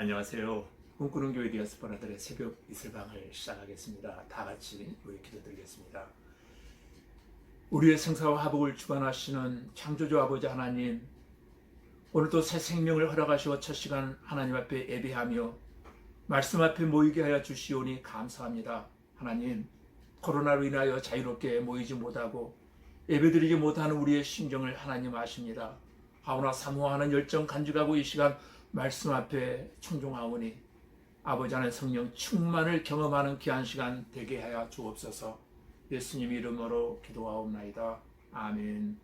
안녕하세요. 꿈꾸는 교회 디아스포라들의 새벽 이슬방을 시작하겠습니다. 다 같이 우리 기도드리겠습니다. 우리의 생사와 화복을 주관하시는 창조주 아버지 하나님, 오늘도 새 생명을 허락하시고 첫 시간 하나님 앞에 예배하며 말씀 앞에 모이게 하여 주시오니 감사합니다. 하나님, 코로나로 인하여 자유롭게 모이지 못하고 예배드리지 못하는 우리의 심정을 하나님 아십니다. 하오나 사모하는 열정 간직하고 이 시간 말씀 앞에 청종하오니 아버지 하나님 성령 충만을 경험하는 귀한 시간 되게 하여 주옵소서 예수님 이름으로 기도하옵나이다. 아멘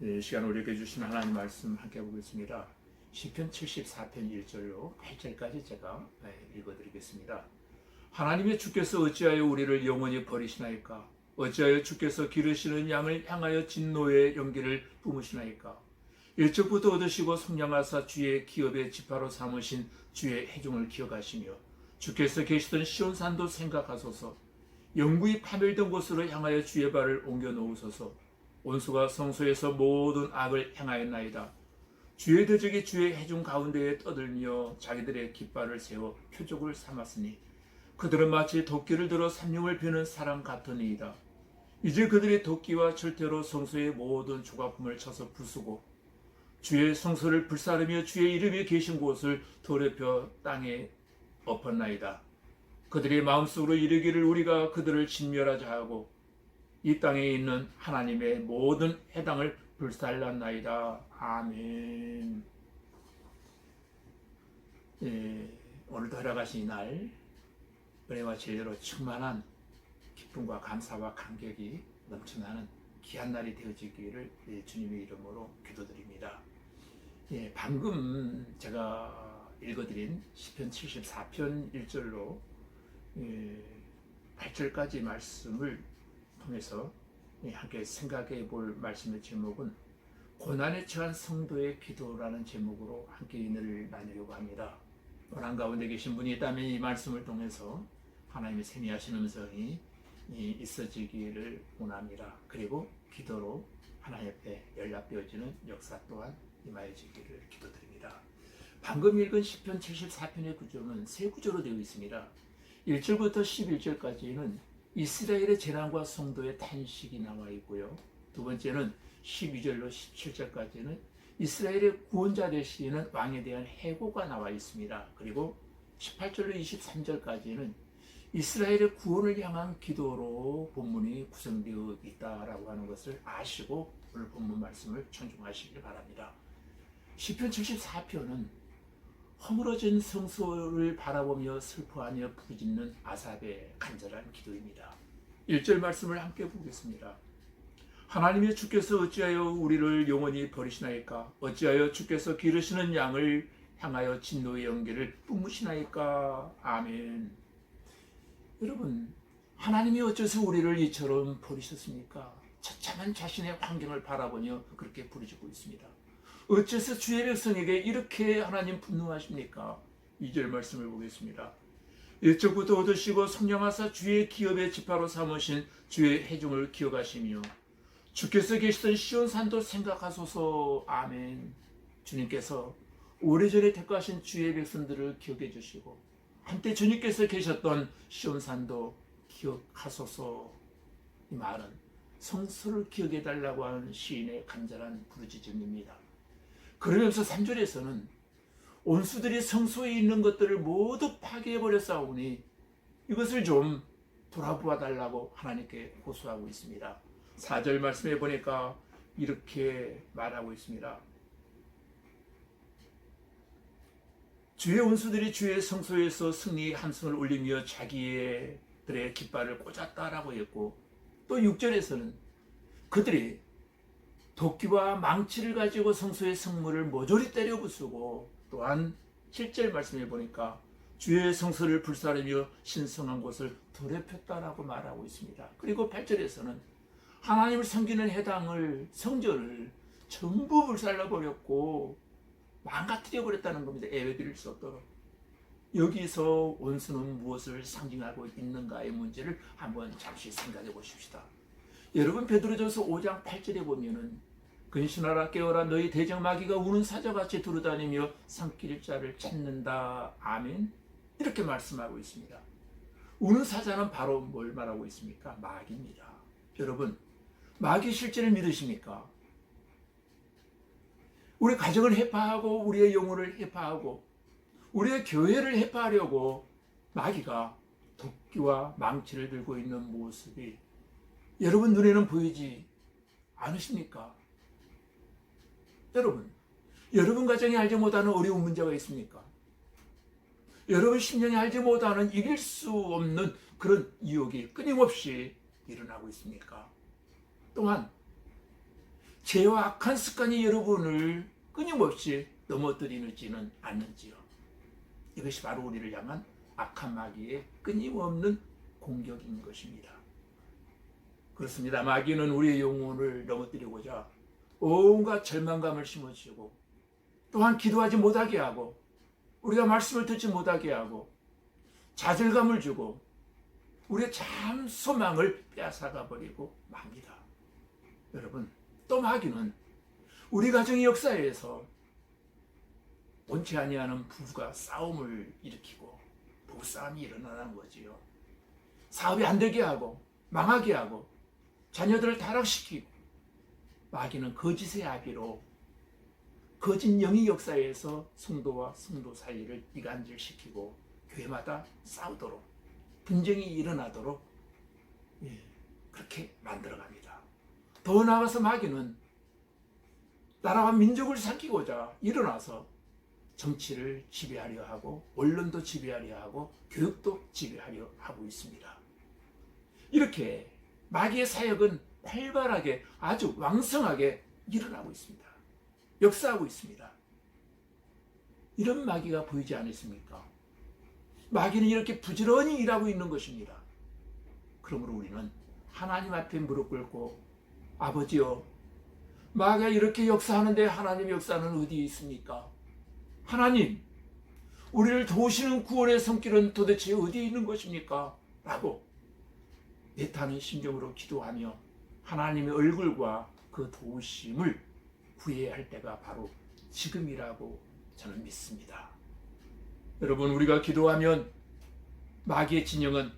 이 시간 우리에게 주신 하나님 말씀 함께 보겠습니다. 시편 74편 1절로 8절까지 제가 네, 읽어드리겠습니다. 하나님의 주께서 어찌하여 우리를 영원히 버리시나이까? 어찌하여 주께서 기르시는 양을 향하여 진노의 연기를 뿜으시나이까? 일적부터 얻으시고 성령하사 주의 기업의 지파로 삼으신 주의 해중을 기억하시며 주께서 계시던 시온산도 생각하소서. 영구히 파멸된 곳으로 향하여 주의 발을 옮겨 놓으소서. 온수가 성소에서 모든 악을 행하였나이다. 주의 대적이 주의 해중 가운데에 떠들며 자기들의 깃발을 세워 표적을 삼았으니 그들은 마치 도끼를 들어 삼룡을 베는 사람 같으니이다. 이제 그들이 도끼와 철퇴로 성소의 모든 조각품을 쳐서 부수고 주의 성소를 불사르며 주의 이름이 계신 곳을 더럽혀 땅에 엎었나이다. 그들의 마음속으로 이르기를 우리가 그들을 진멸하자 하고 이 땅에 있는 하나님의 모든 해당을 불살랐나이다. 아멘. 예, 오늘도 허락하신 이날 은혜와 진리로 충만한 기쁨과 감사와 감격이 넘쳐나는 귀한 날이 되어지기를 예, 주님의 이름으로 기도드립니다. 예, 방금 제가 읽어드린 시편 74편 1절로 예, 8절까지 말씀을 통해서 예, 함께 생각해 볼 말씀의 제목은 고난에 처한 성도의 기도라는 제목으로 함께 인을 나누려고 합니다. 고난 가운데 계신 분이 있다면 이 말씀을 통해서 하나님의 세미하신 음성이 이 있어지기를 원합니다. 그리고 기도로 하나님 앞에 연락되어지는 역사 또한 임하여지기를 기도드립니다. 방금 읽은 시편 74편의 구조는 세 구조로 되어 있습니다. 1절부터 11절까지는 이스라엘의 재난과 성도의 탄식이 나와 있고요. 두 번째는 12절로 17절까지는 이스라엘의 구원자 되시는 왕에 대한 해고가 나와 있습니다. 그리고 18절로 23절까지는 이스라엘의 구원을 향한 기도로 본문이 구성되어 있다라고 하는 것을 아시고 오늘 본문 말씀을 존중하시길 바랍니다. 시편 74편은 허물어진 성소를 바라보며 슬퍼하며 부르짖는 아삽의 간절한 기도입니다. 1절 말씀을 함께 보겠습니다. 하나님의 주께서 어찌하여 우리를 영원히 버리시나이까? 어찌하여 주께서 기르시는 양을 향하여 진노의 연기를 뿜으시나이까? 아멘. 여러분, 하나님이 어째서 우리를 이처럼 버리셨습니까? 처참한 자신의 환경을 바라보며 그렇게 부르짖고 있습니다. 어째서 주의 백성에게 이렇게 하나님 분노하십니까? 2절 말씀을 보겠습니다. 일적부터 얻으시고 성령하사 주의 기업의 지파로 삼으신 주의 해중을 기억하시며 주께서 계시던 시온산도 생각하소서 아멘 주님께서 오래전에 택하신 주의 백성들을 기억해 주시고 한때 주님께서 계셨던 시온산도 기억하소서 이 말은 성소를 기억해 달라고 하는 시인의 간절한 부르짖음입니다. 그러면서 3절에서는 온수들이 성소에 있는 것들을 모두 파괴해 버렸사오니 이것을 좀 돌아보아 달라고 하나님께 호소하고 있습니다. 4절 말씀해 보니까 이렇게 말하고 있습니다. 주의 원수들이 주의 성소에서 승리 한승을 올리며 자기들의 깃발을 꽂았다라고 했고 또 6절에서는 그들이 도끼와 망치를 가지고 성소의 성물을 모조리 때려 부수고 또한 7절 말씀해 보니까 주의 성소를 불사르며 신성한 곳을 더럽혔다라고 말하고 있습니다. 그리고 8절에서는 하나님을 섬기는 해당을 성전을 전부 불살라 버렸고 망가뜨려 버렸다는 겁니다. 수 없도록. 여기서 원수는 무엇을 상징하고 있는가의 문제를 한번 잠시 생각해 보십시다. 여러분 베드로전서 5장 8절에 보면은 근신하라 깨어라 너희 대적마귀가 우는 사자같이 두루다니며 산길 자를 찾는다. 아멘. 이렇게 말씀하고 있습니다. 우는 사자는 바로 뭘 말하고 있습니까? 마귀입니다. 여러분, 마귀 실제를 믿으십니까? 우리 가정을 해파하고 우리의 영혼을 해파하고 우리의 교회를 해파하려고 마귀가 도끼와 망치를 들고 있는 모습이 여러분 눈에는 보이지 않으십니까? 여러분, 여러분 가정에 알지 못하는 어려운 문제가 있습니까? 여러분 심령이 알지 못하는 이길 수 없는 그런 유혹이 끊임없이 일어나고 있습니까? 또한 죄와 악한 습관이 여러분을 끊임없이 넘어뜨리지는 않는지요. 이것이 바로 우리를 향한 악한 마귀의 끊임없는 공격인 것입니다. 그렇습니다. 마귀는 우리의 영혼을 넘어뜨리고자 온갖 절망감을 심어주고 또한 기도하지 못하게 하고 우리가 말씀을 듣지 못하게 하고 좌절감을 주고 우리의 참 소망을 빼앗아가 버리고 맙니다. 여러분, 또 마귀는 우리 가정의 역사에서 원치 아니하는 부부가 싸움을 일으키고 부부싸움이 일어나는 거지요. 사업이 안 되게 하고 망하게 하고 자녀들을 타락시키고 마귀는 거짓의 아비로 거짓 영의 역사에서 성도와 성도 사이를 이간질시키고 교회마다 싸우도록 분쟁이 일어나도록 예, 그렇게 만들어갑니다. 더 나아가서 마귀는 나라와 민족을 삼키고자 일어나서 정치를 지배하려 하고 언론도 지배하려 하고 교육도 지배하려 하고 있습니다. 이렇게 마귀의 사역은 활발하게 아주 왕성하게 일어나고 있습니다. 역사하고 있습니다. 이런 마귀가 보이지 않으십니까? 마귀는 이렇게 부지런히 일하고 있는 것입니다. 그러므로 우리는 하나님 앞에 무릎 꿇고 아버지여 마귀가 이렇게 역사하는데 하나님 역사는 어디 있습니까? 하나님 우리를 도우시는 구원의 손길은 도대체 어디에 있는 것입니까? 라고 애타는 심정으로 기도하며 하나님의 얼굴과 그 도우심을 구해야 할 때가 바로 지금이라고 저는 믿습니다. 여러분, 우리가 기도하면 마귀의 진영은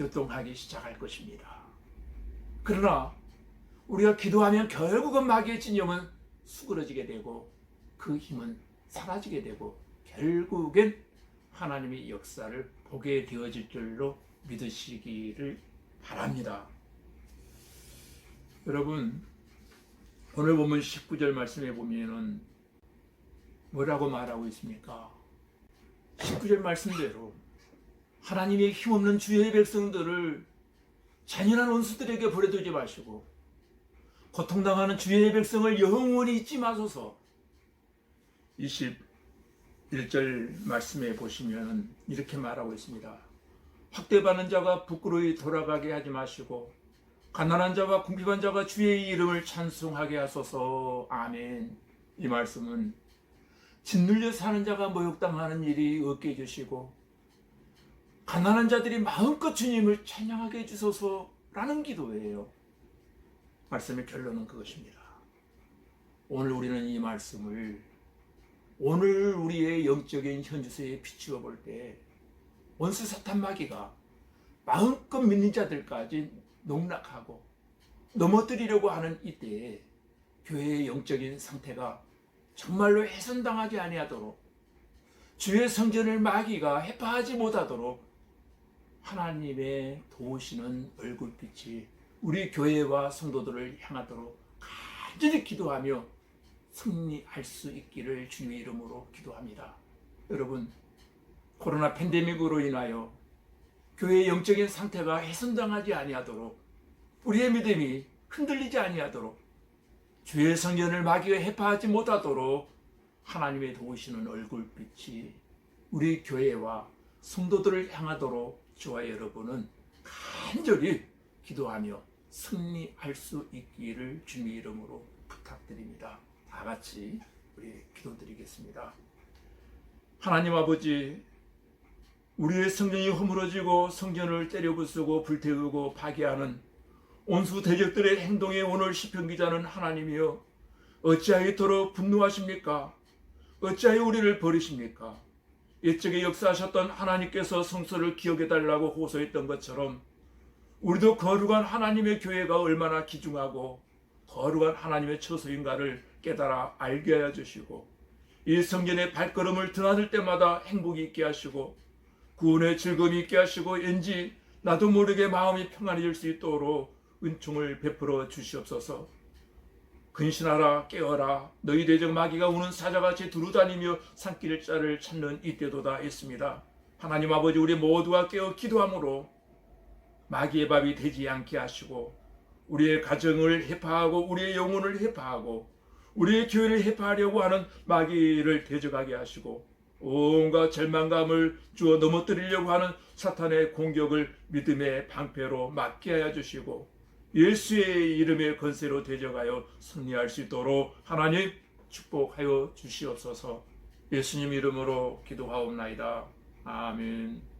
요동하기 시작할 것입니다. 그러나 우리가 기도하면 결국은 마귀의 진영은 수그러지게 되고 그 힘은 사라지게 되고 결국엔 하나님의 역사를 보게 되어질 줄로 믿으시기를 바랍니다. 여러분, 오늘 보면 19절 말씀에 보면은 뭐라고 말하고 있습니까? 19절 말씀대로 하나님의 힘없는 주의 백성들을 잔인한 원수들에게 버려두지 마시고 고통당하는 주의 백성을 영원히 잊지 마소서 21절 말씀에 보시면 이렇게 말하고 있습니다. 학대받는 자가 부끄러이 돌아가게 하지 마시고 가난한 자와 궁핍한 자가 주의 이름을 찬송하게 하소서. 아멘. 이 말씀은 짓눌려 사는 자가 모욕당하는 일이 없게 해주시고 가난한 자들이 마음껏 주님을 찬양하게 해주소서라는 기도예요. 말씀의 결론은 그것입니다. 오늘 우리는 이 말씀을 오늘 우리의 영적인 현주소에 비추어 볼 때 원수 사탄 마귀가 마음껏 믿는 자들까지 농락하고 넘어뜨리려고 하는 이때에 교회의 영적인 상태가 정말로 훼손당하지 아니하도록 주의 성전을 마귀가 해파하지 못하도록 하나님의 도우시는 얼굴빛이 우리 교회와 성도들을 향하도록 간절히 기도하며 승리할 수 있기를 주님의 이름으로 기도합니다. 여러분, 코로나 팬데믹으로 인하여 교회의 영적인 상태가 훼손당하지 아니하도록 우리의 믿음이 흔들리지 아니하도록 주의 성전을 마귀가 해파하지 못하도록 하나님의 도우시는 얼굴빛이 우리 교회와 성도들을 향하도록 저와 여러분은 간절히 기도하며 승리할 수 있기를 주님의 이름으로 부탁드립니다. 다 같이 우리 기도드리겠습니다. 하나님 아버지 우리의 성전이 허물어지고 성전을 때려부수고 불태우고 파괴하는 온수 대적들의 행동에 오늘 시편 기자는 하나님이여 어찌하여 이토록 분노하십니까? 어찌하여 우리를 버리십니까? 옛적에 역사하셨던 하나님께서 성소를 기억해 달라고 호소했던 것처럼 우리도 거룩한 하나님의 교회가 얼마나 귀중하고 거룩한 하나님의 처소인가를 깨달아 알게 하여 주시고 이 성전의 발걸음을 드나들 때마다 행복이 있게 하시고 구원의 즐거움이 있게 하시고 왠지 나도 모르게 마음이 평안해질 수 있도록 은총을 베풀어 주시옵소서. 근신하라 깨어라 너희 대적 마귀가 우는 사자같이 두루다니며 산길 자를 찾는 이때도다 했습니다. 하나님 아버지 우리 모두가 깨어 기도함으로 마귀의 밥이 되지 않게 하시고 우리의 가정을 해파하고 우리의 영혼을 해파하고 우리의 교회를 해파하려고 하는 마귀를 대적하게 하시고 온갖 절망감을 주어 넘어뜨리려고 하는 사탄의 공격을 믿음의 방패로 막게 하여 주시고 예수의 이름의 건세로 대적하여 승리할 수 있도록 하나님 축복하여 주시옵소서 예수님 이름으로 기도하옵나이다. 아멘.